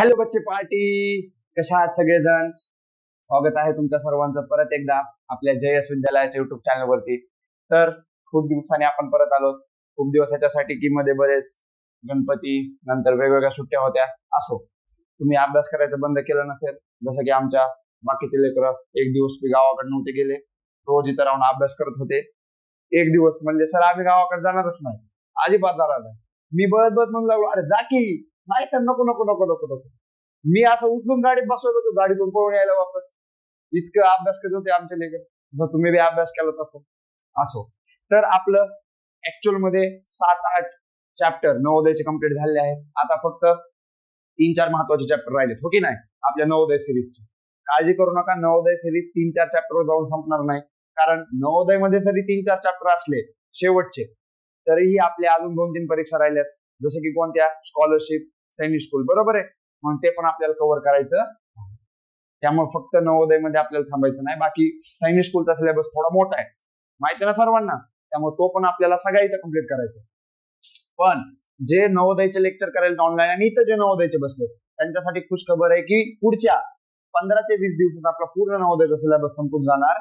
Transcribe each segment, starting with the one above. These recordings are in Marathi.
हॅलो बच्चे पार्टी. कशा आहात सगळेजण? स्वागत आहे तुमच्या सर्वांचं परत एकदा आपल्या जयस विद्यालयाच्या युट्यूब चॅनलवरती तर खूप दिवसांनी आपण परत आलो. खूप दिवस याच्यासाठी की मध्ये बरेच गणपती नंतर वेगवेगळ्या सुट्ट्या होत्या. असो तुम्ही अभ्यास करायचं बंद केलं नसेल जसं की आमच्या बाकीचे लेकर एक दिवस मी गावाकडे नव्हते गेले. रोज इथं राहून अभ्यास करत होते. एक दिवस म्हणजे सर आम्ही गावाकडे जाणारच नाही. अजिबात जाणार नाही. मी बळत बळत म्हणून लागलो अरे जा की. नाही सर नको नको नको नको नको. मी असं उचलून गाडीत बसवत होतो गाडीतून पळून यायला वापस. इतकं अभ्यास करत होते आमचे लेकर. जसं तुम्ही बी अभ्यास केला तसं. असो. तर आपलं ऍक्च्युअलमध्ये सात आठ चॅप्टर नवोदयचे कंप्लीट झालेले आहेत. आता फक्त तीन चार महत्त्वाचे चॅप्टर राहिलेत. हो की नाही? आपल्या नवोदय सिरीजचे काळजी करू नका नवोदय सिरीज तीन चार चॅप्टर जाऊन संपणार नाही. कारण नवोदयमध्ये जरी तीन चार चॅप्टर असले शेवटचे तरीही आपल्या अजून दोन तीन परीक्षा राहिल्यात. जसं की कोणत्या स्कॉलरशिप सैनिक स्कूल बरोबर आहे? म्हणून ते पण आपल्याला कव्हर करायचं त्यामुळे फक्त नवोदयमध्ये आपल्याला थांबायचं नाही. बाकी सैनिक स्कूलचा सिलेबस थोडा मोठा आहे. माहिती ना सर्वांना? त्यामुळे तो पण आपल्याला सगळ्या इथं कंप्लीट करायचा पण जे नवोदयचे लेक्चर करायला ऑनलाईन आणि इथं जे नवोदयचे बसले त्यांच्यासाठी खुश खबर आहे की पुढच्या पंधरा ते वीस दिवसात आपला पूर्ण नवोदयचा सिलेबस संपून जाणार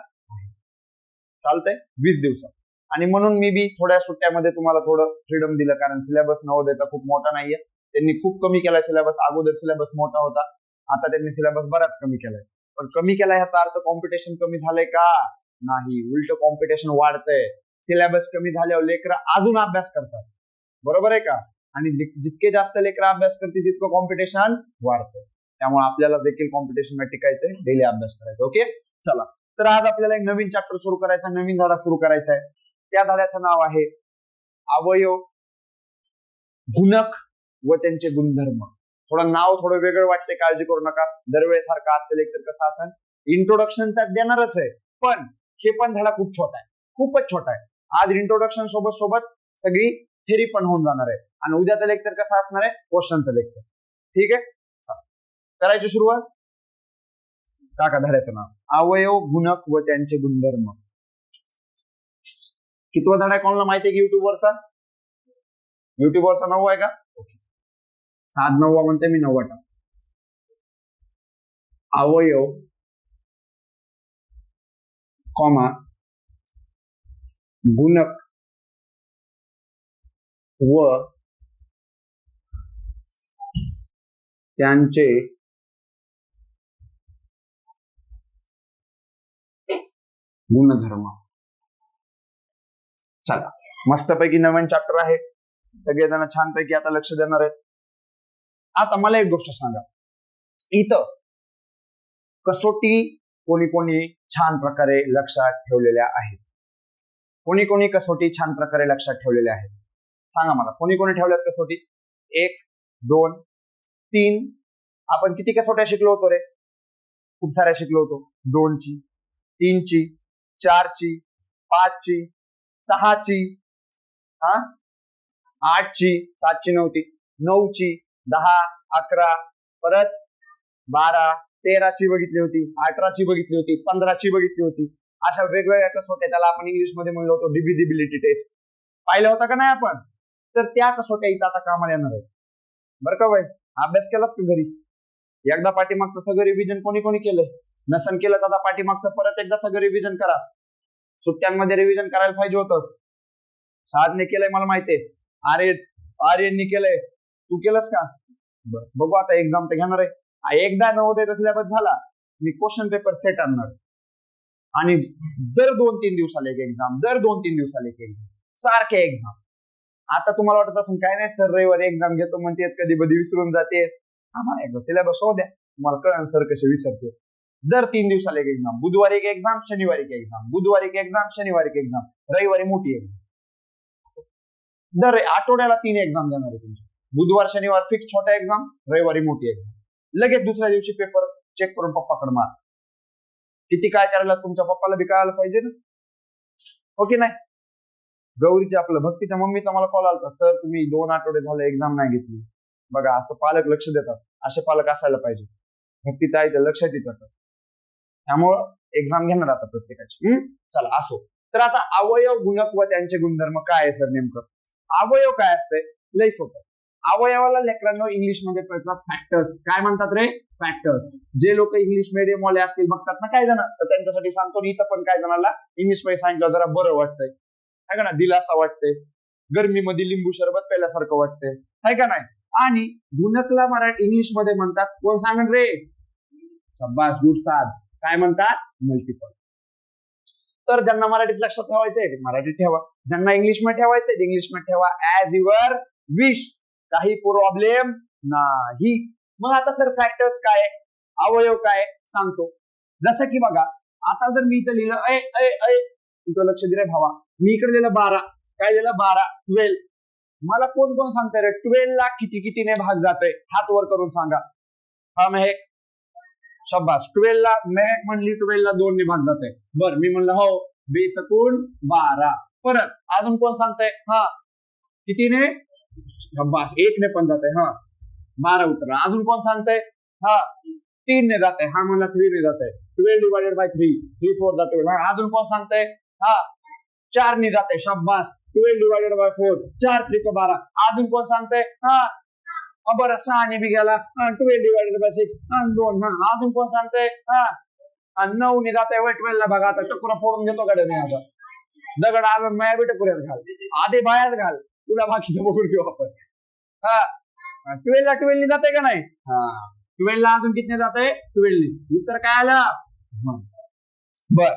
चालतंय? वीस दिवसात. आणि म्हणून मी बी थोड्या सुट्ट्यामध्ये तुम्हाला थोडं फ्रीडम दिलं कारण सिलेबस नवोदयचा खूप मोठा नाहीये. त्यांनी खूप कमी केला सिलेबस अगोदर सिलेबस मोठा होता. आता त्यांनी सिलेबस बराच कमी केलाय. पण कमी केलाय ह्याचा अर्थ कॉम्पिटिशन कमी झालंय का? नाही. उलट कॉम्पिटिशन वाढतंय. सिलेबस कमी झाल्यावर लेकर अजून अभ्यास करतात. बरोबर आहे का? आणि जितके जास्त लेकर अभ्यास करतील तितकं कॉम्पिटिशन वाढतंय. त्यामुळे आपल्याला देखील कॉम्पिटिशन टिकायचंय. डेली अभ्यास करायचा ओके चला. तर आज आपल्याला एक नवीन चॅप्टर सुरू करायचा नवीन धडा सुरू करायचा आहे. त्या धड्याचं नाव आहे अवयव गुणक व त्यांचे गुणधर्म. थोडं नाव थोडं वेगळं वाटते काळजी करू नका. दरवेळेसारखं आजचं लेक्चर कसं असेल इंट्रोडक्शन तर देणारच आहे. पण हे पण धडा खूप छोटा आहे. खूपच छोटा आहे. आज इंट्रोडक्शन सोबत सोबत सगळी थेरी पण होऊन जाणार आहे. आणि उद्याचं लेक्चर कसं असणार आहे? क्वेश्चनचं लेक्चर ठीक आहे? करायची सुरुवात? टाका धड्याचं नाव. अवयव गुणक व त्यांचे गुणधर्म. कितवा धडा आहे कोणाला माहिती आहे की युट्यूब वरचा युट्यूब वरचा नववा आहे का? सात नववा म्हणते मी नववा टाक अवयव कॉमा गुणक व त्यांचे गुणधर्म. चला. मस्तपैकी नवीन चॅप्टर आहे. सगळेजण छानपैकी आता लक्ष देणार आहेत. आता मला एक गोष्ट सांगा. इथं कसोटी कोणी कोणी छान प्रकारे लक्षात ठेवलेल्या आहेत. कोणी कोणी कसोटी छान प्रकारे लक्षात ठेवलेल्या आहेत. सांगा मला कोणी कोणी ठेवल्यात कसोटी? एक दोन तीन. आपण किती कसोट्या शिकलो होतो रे? खूप साऱ्या शिकलो होतो. दोनची तीनची चारची पाचची सहाची हा? आठची सातची नव्हती नऊची दहा अकरा परत बारा तेराची बघितली होती अठराची बघितली होती पंधराची बघितली होती. अशा वेगवेगळ्या कसोट्या त्याला आपण इंग्लिशमध्ये म्हणलो होतो डिव्हिजिबिलिटी टेस्ट पाहिलं होता का नाही आपण? तर त्या कसोट्या इथं आता कामाला येणार आहे बरं का भाई? अभ्यास केलास का घरी? एकदा पाठीमागचं सगळं रिव्हिजन कोणी कोणी केलंय? नसन केलं तर आता पाठीमागचं परत एकदा सगळं रिव्हिजन करा. सुट्ट्यांमध्ये रिव्हिजन करायला पाहिजे होतं. साधने केलंय मला माहितीये. आर्य आर्यननी केलंय. तू केलंस का? बघू आता एक्झाम तर घेणार आहे. आ, एकदा नवोदयचा सिलेबस झाला. मी क्वेश्चन पेपर सेट आणणार. आणि दर दोन तीन दिवसाला एक एक्झाम दर दोन तीन दिवसाला एक एक्झाम सारखे एक्झाम आता तुम्हाला वाटत असं काय नाही सर रविवारी एक्झाम घेतो म्हणते कधी कधी विसरून जाते आम्हाला एकदा सिलेबस होऊ द्या. तुम्हाला कळ सर कसे विसरते दर तीन दिवसाला एक एक्झाम बुधवारी एक एक्झाम शनिवारी एक एक्झाम बुधवारी एक एक्झाम शनिवारी एक एक्झाम रविवारी मोठी एक्झाम दर आठवड्याला तीन एक्झाम देणार आहे तुमची. बुधवार शनिवार फिक्स छोटा एक्झाम रविवारी मोठी एक्झाम लगेच दुसऱ्या दिवशी पेपर चेक करून पप्पाकडे मार. किती काय करायला तुमच्या पप्पाला बी कळायला पाहिजे ना? हो ओके नाही? गौरीच्या आपलं भक्तीच्या मम्मीचा मला कॉल आला सर तुम्ही दोन आठवडे झाले एक्झाम नाही घेतली. बघा असं पालक लक्ष देतात. असे पालक असायला पाहिजे. भक्तीचा आईचं लक्ष तिचं त्यामुळं एक्झाम घेणार आता प्रत्येकाची. चला असो. तर आता अवयव गुणक व त्यांचे गुणधर्म काय आहे सर नेमकं? अवयव काय असतंय? लय सोपं. अवयवाला लेकरांनो इंग्लिशमध्ये कळतात फॅक्टर्स काय म्हणतात रे? फॅक्टर्स जे लोक इंग्लिश मीडियम वाले असतील बघतात ना काय जण. तर त्यांच्यासाठी सांगतो इथं पण काय जणांना इंग्लिशमध्ये सांगितलं जरा बरं वाटतंय. है का ना दिलासा वाटतंय. गर्मीमध्ये लिंबू सरबत प्यायल्यासारखं वाटतंय. है का नाही? आणि गुणकला मराठी इंग्लिशमध्ये म्हणतात कोण सांगण रे? शब्बास गुड साध काय म्हणतात? मल्टिपल तर ज्यांना मराठीत लक्षात ठेवायचंय मराठीत ठेवा. ज्यांना इंग्लिशमध्ये ठेवायचंय इंग्लिशमध्ये ठेवा. ऍज युअर विश काही प्रॉब्लेम नाही. मग आता सर फॅक्टर्स काय? अवयव काय? सांगतो. जसं की बघा आता जर मी इथं लिहिलं अय अय अय तुमचं लक्ष दिलं भावा. मी इकडे लिहिलं बारा. काय लिहिलं? बारा. ट्वेल्व मला कोण कोण सांगताय रे? ट्वेल्व ला किती कितीने भाग जातोय? हात वर करून सांगा. हा शाबास. ट्वेल्वला ट्वेल्व म्हणली ट्वेल्वला दोन ने भाग जाते. बर मी म्हणलं हो. बेसकून बारा. परत अजून कोण सांगताय? हा. कितीने? शाबास. एक ने पण जाते हा. बारा उत्तर. अजून कोण सांगताय? हा. तीन ने जाते. हा म्हणला थ्री ने जाते. Twelve divided by three three four जा ट्वेल्व हा अजून कोण सांगताय? हा. चार ने जाते. शब्बास ट्वेल्व डिवायडेड बाय फोर चार त्रिक बारा. अजून कोण सांगताय? हा, बरं सहा ने बी गेला ट्वेल्व डिवायडेड बाय सिक्स दोन हा अजून कोण सांगतंय हा नऊ ने जाते ट्वेल्व ला बघा आता टकुरा फोडून घेतो गाड्या मी आता दगड आणून माया बी टकुऱ्यात घाल आधी बायात घाल तुला बाकीचं बघून घेऊ आपण हा ट्वेल्व ला ट्वेल्व ने जाते का नाही हा ट्वेल्व ला अजून कितने जाते ट्वेल्व ने उत्तर काय आलं बर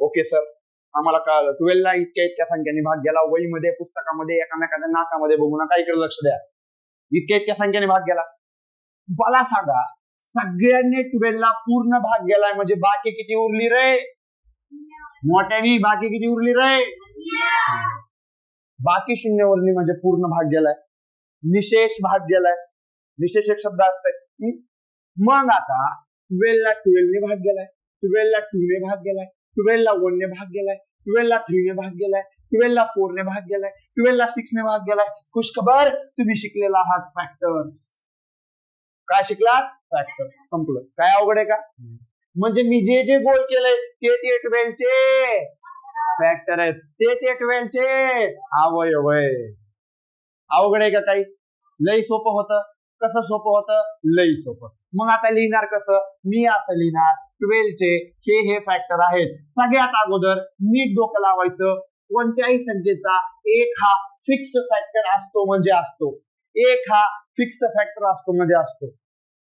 ओके सर आम्हाला कळालं ट्वेल्व ला इतक्या इतक्या संख्येने भाग गेला वहीमध्ये पुस्तकामध्ये एकामेकाच्या नाकामध्ये बघू नका इकडे लक्ष द्या इतक्या इतक्या संख्येने भाग गेला. मला सांगा सगळ्यांनी ट्वेल्वला पूर्ण भाग गेलाय म्हणजे बाकी किती उरली रे? मोठ्यानी बाकी किती उरली रे? बाकी शून्य उरली म्हणजे पूर्ण भाग गेलाय. निशेष भाग गेलाय. निशेष एक शब्द असतंय. मग आता ट्वेल्व ला ट्वेल्व ने भाग गेलाय ट्वेल्व ला टू ने भाग गेलाय ट्वेल्व ला वन ने भाग गेलाय ट्वेल्व ला थ्री ने भाग गेलाय ट्वेल्व ला फोर ने भाग गेलाय ट्वेल्व ला सिक्स ने मार्क गेलाय. खुशखबर तुम्ही शिकलेला आहात फॅक्टर्स काय शिकलात फॅक्टर संपलं. काय अवघड आहे का? म्हणजे मी जे जे गोल केलंय ते ते ट्वेल्वचे फॅक्टर आहेत. ते ते ट्वेल्व चे. अवयव आहे अवघड आहे का काही लई सोपं होतं. कसं सोपं होतं? लई सोपं. मग आता लिहिणार कसं? मी असं लिहिणार ट्वेल्व चे हे हे फॅक्टर आहेत. सगळ्यात अगोदर नीट डोकं लावायचं. कोणत्याही संख्येचा एक हा फिक्स फॅक्टर असतो म्हणजे असतो. एक हा फिक्स फॅक्टर असतो म्हणजे असतो.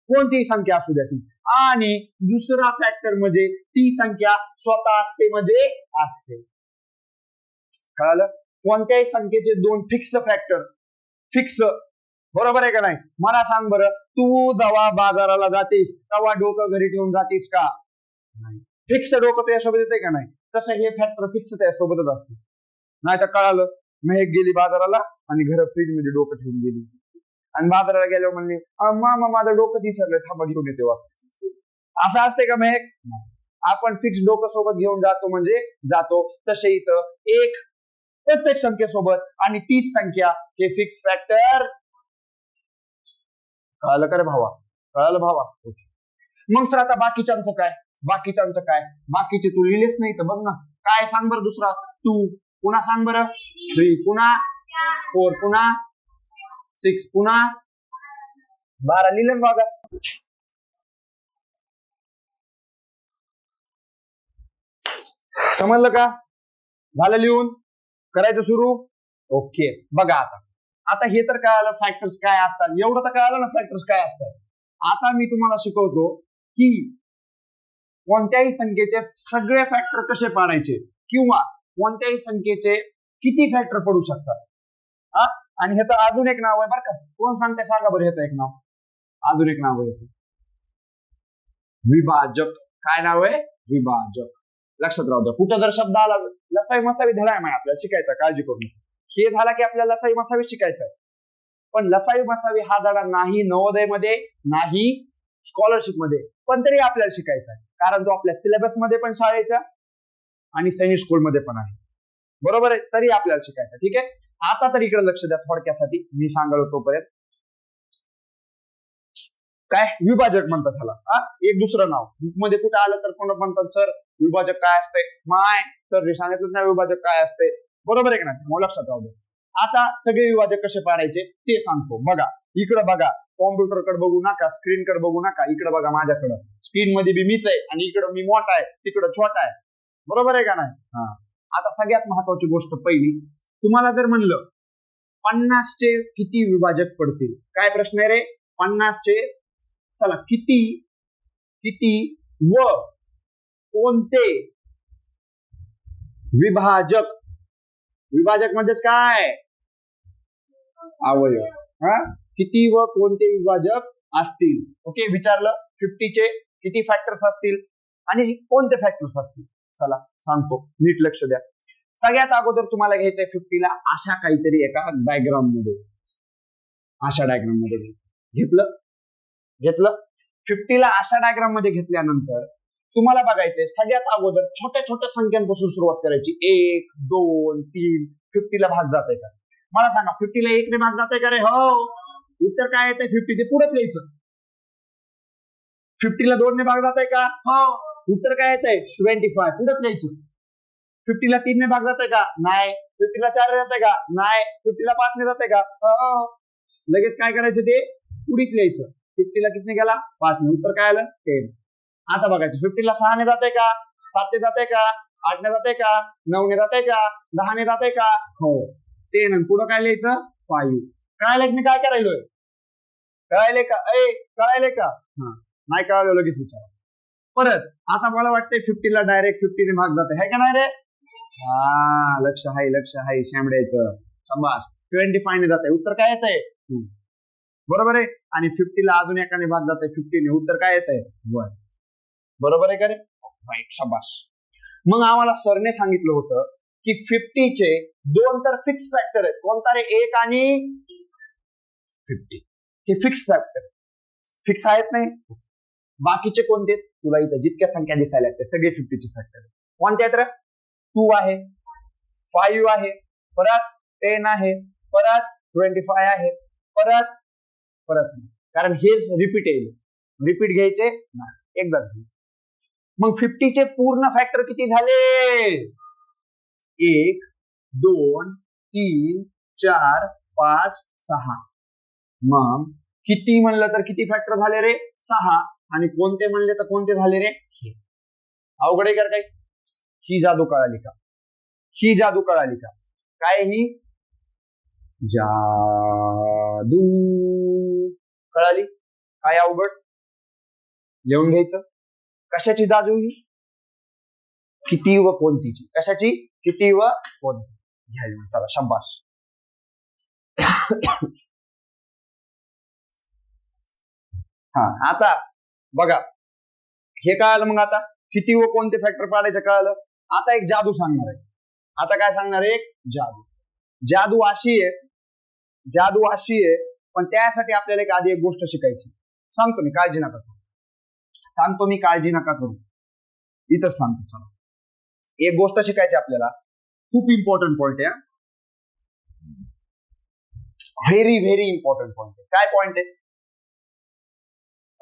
कोणतीही संख्या असू द्या ती. आणि दुसरा फॅक्टर म्हणजे ती संख्या स्वतः असते म्हणजे असते. कळालं? कोणत्याही संख्येचे दोन फिक्स फॅक्टर फिक्स बरोबर आहे का नाही? मला सांग बरं तू जवा बाजाराला जातेस तवा डोकं घरी ठेवून जातेस का? नाही. फिक्स डोकं त्यासोबत येते का नाही? तसं हे फॅक्टर फिक्स त्यासोबतच असते. नाही तर कळालं मेहक गेली बाजाराला आणि घर फ्रीजमध्ये डोकं ठेवून गेली. आणि बाजाराला गेल्यावर म्हणली मामा माझं डोकं दिसरलं थांबा घेऊन येते वापस. असं असते का मेहक आपण फिक्स डोकं सोबत घेऊन जातो म्हणजे जातो तसे इथं एक प्रत्येक संख्येसोबत आणि तीच संख्या हे फिक्स फॅक्टर कळालं का रे भावा? कळालं भावा? मग सर आता बाकीच्यांचं काय? बाकीच्यांचं काय? बाकीचे तू लिहिलेच नाही तर बघ ना. काय सांग बरं दुसरा? टू पुन्हा सांग बरं. थ्री पुन्हा. फोर पुन्हा. सिक्स पुन्हा. बारा लिहिलं बघा समजलं का? झालं लिहून? करायचं सुरू? ओके. बघा आता. आता हे तर कळालं फॅक्टर्स काय असतात. एवढं तर कळालं ना फॅक्टर्स काय असतात. आता मी तुम्हाला शिकवतो की कोणत्याही संख्येचे सगळे फॅक्टर कसे पाडायचे? किंवा कोणत्याही संख्येचे किती फॅक्टर पडू शकतात? हा? आणि ह्याचं अजून एक नाव आहे बरं का. कोण सांगते? सांगा बरं ह्याचं एक नाव. अजून एक नाव आहे विभाजक. काय नाव आहे? विभाजक. लक्षात राहू द्या. कुठं जर शब्द आला लसाई मसावी धडा आहे आपल्याला शिकायचा काळजी करून. हे झाला की आपल्याला लसाई मसावी शिकायचं आहे. पण लसाई मसावी हा धडा नाही नवोदयमध्ये नाही स्कॉलरशिपमध्ये. पण तरी आपल्याला शिकायचा आहे. कारण तो आपल्या सिलेबसमध्ये पण शाळेच्या आणि सैनिक स्कूल मध्ये पण आहे. बरोबर आहे? तरी आपल्याला शिकायचं. ठीक आहे? आता तर इकडे लक्ष द्या थोडक्यासाठी. मी सांगाल तोपर्यंत. काय? विभाजक म्हणतात त्याला हा? एक दुसरं नाव. बुकमध्ये कुठे आलं तर कोण म्हणतात सर विभाजक काय असते माय तर सांगितलं ना विभाजक काय असते बरोबर आहे का नाही? लक्षात राहू दे आता सगळे विभाजक कसे पाडायचे? ते सांगतो. बघा. इकडे बघा. कॉम्प्युटरकडे बघू नका. स्क्रीन कडे बघू नका. इकडे बघा माझ्याकडं. स्क्रीन मध्ये बी मीच आहे आणि इकडं मी मोठा आहे. तिकडं छोटा आहे. बरोबर आहे का नाही? हा. आता सगळ्यात महत्वाची गोष्ट पहिली तुम्हाला जर म्हणलं पन्नासचे किती विभाजक पडतील? काय प्रश्न आहे रे? पन्नासचे चला किती किती व कोणते विभाजक? विभाजक म्हणजेच काय? अवयव. हा? किती व कोणते विभाजक असतील? ओके विचारलं. फिफ्टीचे किती फॅक्टर्स असतील? आणि कोणते फॅक्टर्स असतील? चला सांगतो. नीट लक्ष द्या. सगळ्यात अगोदर तुम्हाला घ्यायचंय फिफ्टीला अशा काहीतरी एका डायग्राममध्ये. अशा डायग्राममध्ये घेतलं? घेतलं? फिफ्टीला अशा डायग्राममध्ये घेतल्यानंतर तुम्हाला बघायचंय सगळ्यात अगोदर छोट्या छोट्या संख्यांपासून सुरुवात करायची. एक दोन तीन फिफ्टीला भाग जात का? मला सांगा फिफ्टीला एक ने भाग जाते का रे? हो. उत्तर काय येतंय फिफ्टी ते पुढे लिहायचं. फिफ्टीला दोन ने भाग जात का? हो. उत्तर काय येतंय? ट्वेंटी फाय पुढेच लिहायचं फिफ्टीला तीन ने भाग जाते का? नाही. फिफ्टीला चार ने जाते का? नाही. फिफ्टीला पाच ने जाते का? हो. लगेच काय करायचं ते? पुढीच लिहायचं. फिफ्टीला कितने गेला? पाच ने. उत्तर काय आलं? टेन आता बघायचं. फिफ्टीला सहा ने जाते का? सात ने जाते का? आठ ने जाते का? नऊ ने जाते का? दहा ने जाते का? हो. टेन पुढं काय लिहायचं? फाईव्ह कळायला मी काय करायलोय? कळायले का? ए कळायले का? हा. नाही कळालं लगेच विचारा. परत आता मला वाटतंय फिफ्टीला डायरेक्ट फिफ्टीने भाग जाते है का नाही रे? हा लक्ष आहे लक्ष आहे शांबड्याचं संभाष ट्वेंटी फाय ने जाते उत्तर काय येत आहे बरोबर आहे? आणि फिफ्टीला अजून एकाने भाग जाते फिफ्टीने उत्तर काय येत आहे वन बरोबर आहे का रे? राईट शबाश मग आम्हाला सरने सांगितलं होतं की फिफ्टीचे दोन तर फिक्स फॅक्टर आहेत. कोणता रे? एक आणि फिफ्टी हे फिक्स फॅक्टर फिक्स आहेत नाही? बाकीचे कोणते? तुला इथं जितक्या संख्या दिसायला लागतात सगळे फिफ्टीचे फॅक्टर कोणत्या कोणते आहेत टू आहे फाईव्ह आहे परत टेन आहे परत ट्वेंटी फाय आहे परत परत कारण हे रिपीट येईल. रिपीट घ्यायचे नाही. एकदाच घ्यायचे. मग फिफ्टीचे पूर्ण फॅक्टर किती झाले? एक दोन तीन चार पाच सहा. मग किती म्हणलं तर किती फॅक्टर झाले रे? सहा. आणि कोणते म्हणले तर कोणते झाले रे? हे. अवघड आहे का काही? ही जादू कळाली का? ही जादू कळाली का? काय ही? जादू. कळाली? काय अवघड? लिहून घ्यायचं. कशाची जादू ही? किती व कोणतीची? कशाची? किती व कोणती? घ्या लिहून. चला शब्बास हा आता बघा. हे कळालं मग आता? किती व कोणते फॅक्टर पाडायचं कळालं? आता एक जादू सांगणार आहे. आता काय सांगणार आहे? एक जादू. जादू अशी आहे जादू अशी आहे पण त्यासाठी आपल्याला एक आधी एक गोष्ट शिकायची. सांगतो मी काळजी नका करू. सांगतो मी काळजी नका करू. इथंच सांगतो चला. एक गोष्ट शिकायची आपल्याला. खूप इम्पॉर्टंट पॉइंट आहे व्हेरी व्हेरी इम्पॉर्टंट पॉइंट आहे. काय पॉइंट आहे?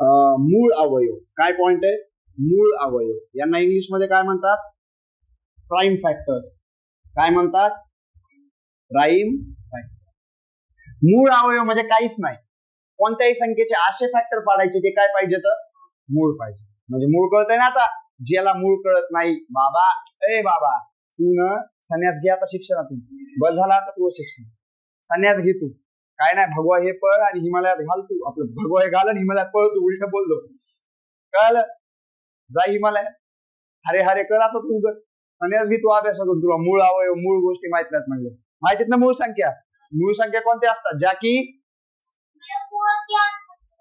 मूळ अवयव. काय पॉइंट आहे? मूळ अवयव. यांना इंग्लिशमध्ये काय म्हणतात? प्राईम फॅक्टर्स काय म्हणतात? प्राईम फॅक्टर मूळ अवयव म्हणजे काहीच नाही. कोणत्याही संख्येचे असे फॅक्टर पाडायचे ते काय पाहिजे तर मूळ पाहिजे. म्हणजे मूळ कळतंय ना आता? ज्याला मूळ कळत नाही बाबा ए बाबा तू न संन्यास घे आता शिक्षणातून. बस झाला आता तू शिक्षण. संन्यास घे तू. काय नाही भगवा हे पळ आणि हिमालयात घाल तू. आपलं भगवा हे घाल आणि हिमालयात पळ तू उलट बोललो. कळलं? जा हिमालयात. हरे हरे कर आता तू संन्यास घे तू अभ्यासातून तुला मूळ अवयव मूळ गोष्टी माहीत नाहीत म्हणजे माहितीत ना मूळ संख्या? मूळ संख्या कोणत्या असतात? ज्या की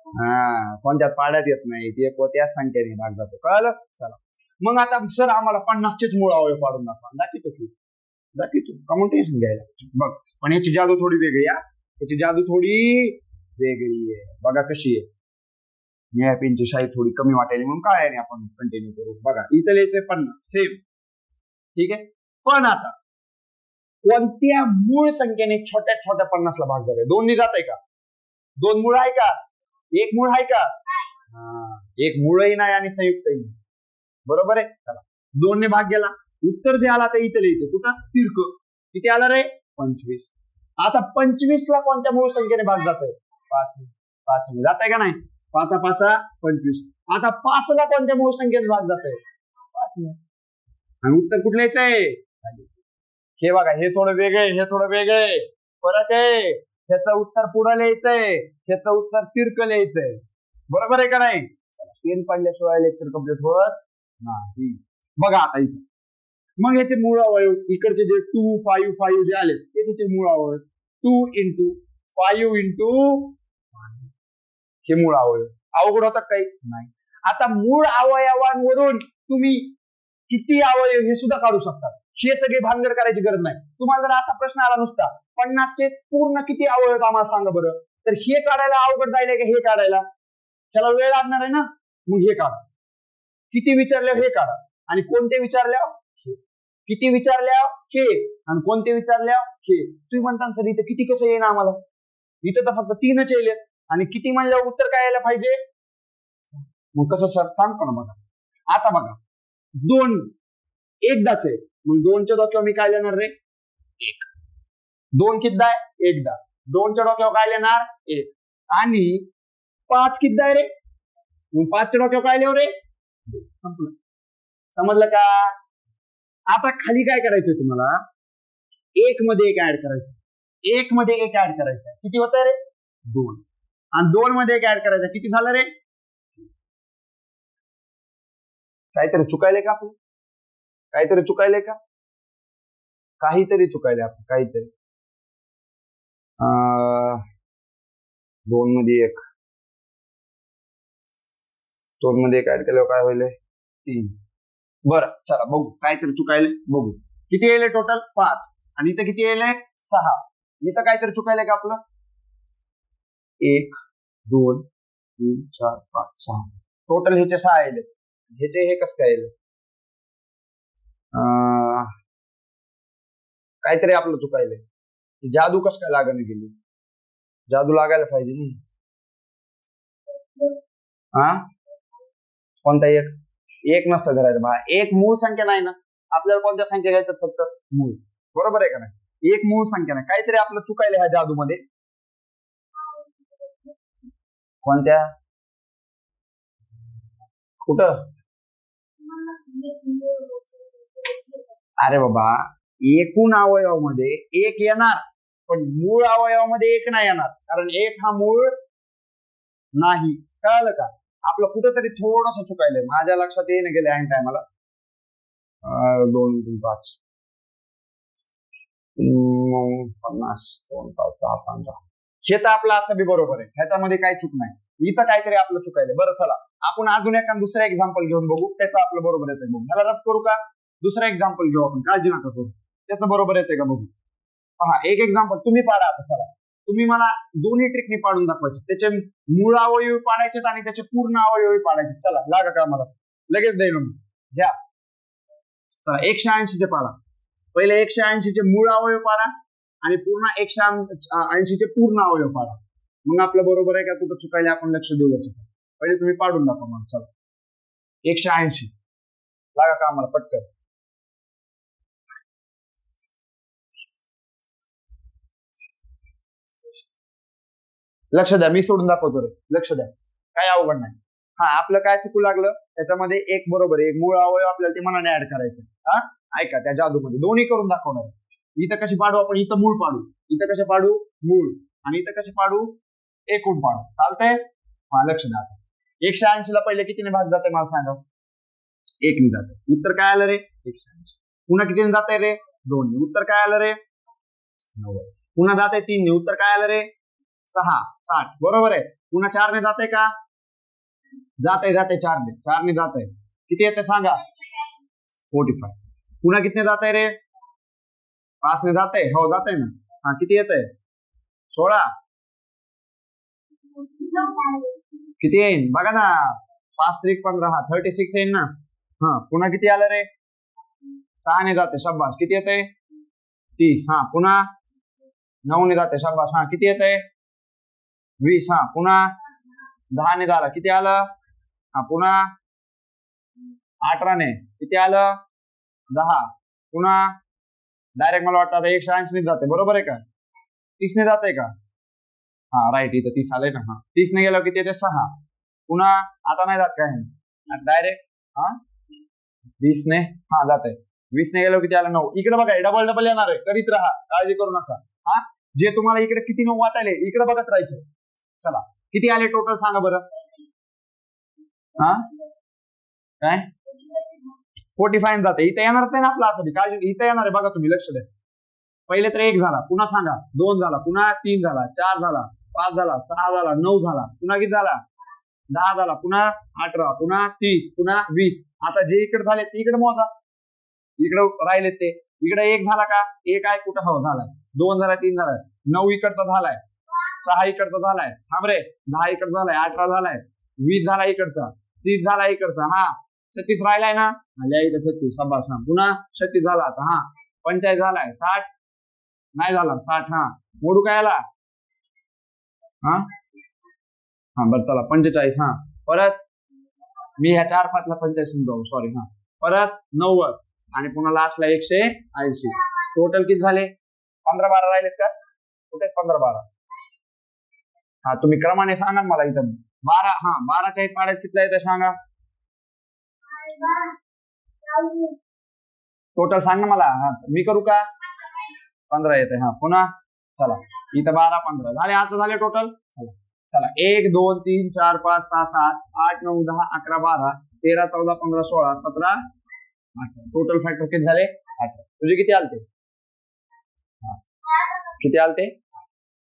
हा कोणत्या पाड्यात येत नाही. ते कोणत्या संख्येने भाग जातो. कळलं? चला. मग आता सर आम्हाला पन्नासचेच मूळ अवयव पाडून दाखवा. दाखवतो तू दाखवतो. तू टेन्शन घ्यायला बघ. पण याची जादू थोडी वेगळी आहे त्याची जादू थोडी वेगळी आहे बघा कशी आहे निळ्या पेनची शाई थोडी कमी वाटायली म्हणून काय नाही आपण कंटिन्यू करू बघा इथं लिहायचंय पन्नास सेम ठीक आहे पण आता कोणत्या मूळ संख्येने छोट्या छोट्या पन्नासला भाग झाले दोन्ही जात आहे का दोन मूळ आहे का एक मूळ आहे का एक मूळही नाही आणि संयुक्तही नाही बरोबर आहे चला दोनने भाग गेला उत्तर जे आला तर इथे लिहिते कुठं तिरक किती आला रे पंचवीस आता पंचवीस ला कोणत्या मूळ संख्येने भाग जातोय? पाच. पाच. जात का नाही? पाचा पाचा पंचवीस. आता पाच ला कोणत्या मूळ संख्येने भाग जातोय? पाच. आणि उत्तर कुठलं येतंय? हे बघा हे थोडं वेगळं हे थोडं वेगळं. परत आहे ह्याचं उत्तर पुढं लिहायचंय. ह्याचं उत्तर तिरक लिहायचंय. बरोबर आहे का नाही? पेन पडल्याशिवाय लेक्चर कंप्लीट होत नाही. बघा आता इथं. मग याचे मूळ अवयव इकडचे जे टू फाईव्ह फाईव्ह जे आले ते मूळ अवयव. टू इंटू फाईव्ह इंटू हे मूळ अवयव. अवघड होतात काही? नाही. आता मूळ अवयवांवरून तुम्ही किती अवयव हे सुद्धा काढू शकता. हे सगळे भानगड करायची गरज नाही. तुम्हाला जर असा प्रश्न आला नुसता पन्नासचे पूर्ण किती अवयव आम्हाला सांगा बरं. तर हे काढायला अवघड जायला का हे काढायला? त्याला वेळ लागणार आहे ना? मग हे काढा. किती विचारल्या हे काढा. आणि कोणते विचारल्या किती विचारल्या? हे आणि कोणते विचारल्या? हे तुम्ही म्हणता सर इथं किती कसं येईन आम्हाला? इथं तर फक्त तीनच येईल आणि किती म्हणल्यावर उत्तर काय यायला पाहिजे? मग कसं सर? सांगतो ना बघा. आता बघा. दोन. एकदाच आहे. मग दोनच्या डोक्यावर मी काय लिहिणार रे? एक. दोन किद्दा आहे? एकदा. दोनच्या डोक्यावर काय लिहिणार? एक. आणि पाच किद्दा आहे रे? मग पाचच्या डोक्यावर काय लिहू रे? संपलं. समजलं का? आता खाली काय करायचंय तुम्हाला? एक मध्ये एक ऍड करायचं एक मध्ये एक ऍड करायचं किती होत रे? दोन. आणि दोन मध्ये एक ऍड करायचं किती झालं रे? काहीतरी चुकायले का आपण? काहीतरी चुकायले का? काहीतरी चुकायले आपण. काहीतरी. अं, दोन मध्ये एक. दोन मध्ये एक ऍड केल्यावर काय होईल? तीन. बरं चला बघू. काहीतरी चुकायले बघू. किती येईल टोटल पाच. आणि इथं किती येईल सहा. इथं काहीतरी चुकायलंय का आपलं? एक दोन तीन चार पाच सहा. टोटल ह्याचे सहा येईल ह्याचे हे कसं काय येईल अं, काहीतरी आपलं चुकायलंय. जादू कस काय लागायला गेली? जादू लागायला पाहिजे नाही हा? कोणता एक? एक नसतं धरायचं बघा एक मूळ संख्या नाही ना. आपल्याला कोणत्या संख्या घ्यायच्यात फक्त? मूळ. बरोबर आहे का नाही? एक मूळ संख्या नाही. काहीतरी आपलं चुकायला ह्या जादू मध्ये कोणत्या? कुठं? अरे बाबा एकूण अवयवामध्ये एक येणार पण मूळ अवयवामध्ये एक नाही येणार. कारण एक हा मूळ नाही. कळालं का? आपलं कुठंतरी थोडस चुकायलंय. माझ्या लक्षात येईन गेलं ऐन टायमाला दोन तीन पाच. पन्नास दोन पाच दहा पंधरा. हे तर आपलं असं बी बरोबर आहे. ह्याच्यामध्ये काही चूक नाही. इथं काहीतरी आपलं चुकायलंय बरं चला. आपण अजून एका दुसरं एक्झाम्पल घेऊन बघू. त्याचं आपलं बरोबर येतंय बघू. मला रफ करू का? दुसरं एक्झाम्पल घेऊ आपण. काळजी नका करू. त्याचं बरोबर येते का बघू? हा एक एक्झाम्पल तुम्ही पाडा आता चला. तुम्ही मला दोन्ही ट्रिकने पाडून दाखवायचे. त्याचे मूळ अवयवी पाडायचे आणि त्याचे पूर्ण अवयवी पाडायचे. चला लागा का मला लगेच देईल मी. घ्या चला एकशे ऐंशीचे पाडा. पहिले एकशे ऐंशीचे मूळ अवयव पाडा आणि पूर्ण एकशे ऐंशीचे पूर्ण अवयव पाडा. मग आपलं बरोबर आहे का? कुठं चुकायला आपण लक्ष देऊ पहिले तुम्ही पाडून दाखवा मग चला. एकशे ऐंशी. लागा का आम्हाला? पटकन. लक्ष द्या मी सोडून दाखवतो रे. लक्ष द्या. काय अवघड नाही. हा आपलं काय चुकू लागलं? त्याच्यामध्ये एक बरोबर आहे. एक मूळ अवयव आपल्याला ते मनाने ऍड करायचं हा? ऐका त्या जादूमध्ये. दोन्ही करून दाखवणार इथं कशी पाडू आपण? इथं मूळ पाडू. इथं कसे पाडू? मूळ. आणि इथं कसे पाडू? एकूण पाडू. चालतंय? हा लक्ष द्या एकशे ऐंशी ला पहिले कितीने भाग जाते मला सांगा? एक ने जाते उत्तर काय आलं रे? एकशे ऐंशी. पुन्हा कितीने जाते रे? दोन उत्तर काय आलं रे? नव्वद. पुन्हा जाते तीन उत्तर काय आलं रे? सहा साठ. बरोबर आहे. पुन्हा चारने जाते का? जाते जाते चारने. चारने जाते. किती येते सांगा? फोर्टी फाय पुन्हा कितने जाते रे? पाचने जाते. हो जाते ना. हा किती येते? सोळा. किती येईन? बघा ना. पाच त्रिक पंधरा हा थर्टी सिक्स येईन ना. हा पुन्हा किती आलं रे? सहाने जाते शब्बास किती येते? तीस. हा पुन्हा नऊने जाते शब्बास हा किती येते? वीस हा पुन्हा दहाने झालं किती आलं? हा पुन्हा अठराने किती आलं? दहा. पुन्हा डायरेक्ट मला वाटतं आता एकशे ऐंशी जाते. बरोबर आहे का? तीसने जाते का? हा राईट इथं तीस आलंय ना हा. तीसने गेल्यावर किती येते? सहा. पुन्हा आता नाही जात काय डायरेक्ट हा? वीसने हा जात. आहे वीसने गेलो किती आलं? नऊ. इकडे बघा डबल डबल येणार आहे. करीत राहा. काळजी करू नका. हा? जे तुम्हाला इकडे किती नऊ वाटायले इकडे बघत राहायचं. चला. किती आले टोटल सांगा बरं? हा? काय? फोर्टी फाय जाते. इथं येणार नाही ना आपलं असं काळजी इथं येणार आहे. बघा तुम्ही लक्ष द्या. पहिले तर एक झाला. पुन्हा सांगा. दोन झाला. पुन्हा तीन झाला. चार झाला. पाच झाला. सहा झाला. नऊ झाला. पुन्हा किती झाला? दहा झाला. पुन्हा अठरा. पुन्हा तीस. पुन्हा वीस. आता जे इकडे झाले ते इकडे मोजा. इकडे राहिले ते. इकडे एक झाला का? एक आहे. कुठं? हो झालाय. दोन झाला तीन झालाय नऊ इकडचा झालाय. सहा इकडचा झालाय. थांब रे. दहा इकडचा झालाय अठरा झालाय. वीस झाला इकडचा तीस झाला इकडचा हा. छत्तीस राहिलाय ना? आल्या इथं छत्तीस. सब्बास पुन्हा छत्तीस झाला आता हा. पंचाळीस झालाय. साठ? नाही झाला. साठ हा. मोडू काय आला? हा? हा बर चला. पंचेचाळीस हा. परत? मी ह्या चार पाचला पंचाळीस जाऊ. सॉरी हा. परत? नव्वद. आणि पुन्हा लास्टला एकशे ऐंशी. टोटल किती झाले? पंधरा बारा राहिलेत का? कुठे पंधरा बारा? हा तुम्ही क्रमाने सांगा मला इथं. बारा हा बाराच्या पाड्यात कितला येतं सांगा? टोटल सांगा मला. हा मी करू का? पंधरा येते हा पुन्हा? चला. इथं बारा पंधरा. झाले आता झाले टोटल चला. चला. एक दोन तीन चार पाच सहा सात आठ नऊ दहा अकरा बारा तेरा चौदा पंधरा सोळा सतरा अठरा. टोटल फॅक्टर किती झाले? अठरा. तुझे किती आलते? हा. किती आलते?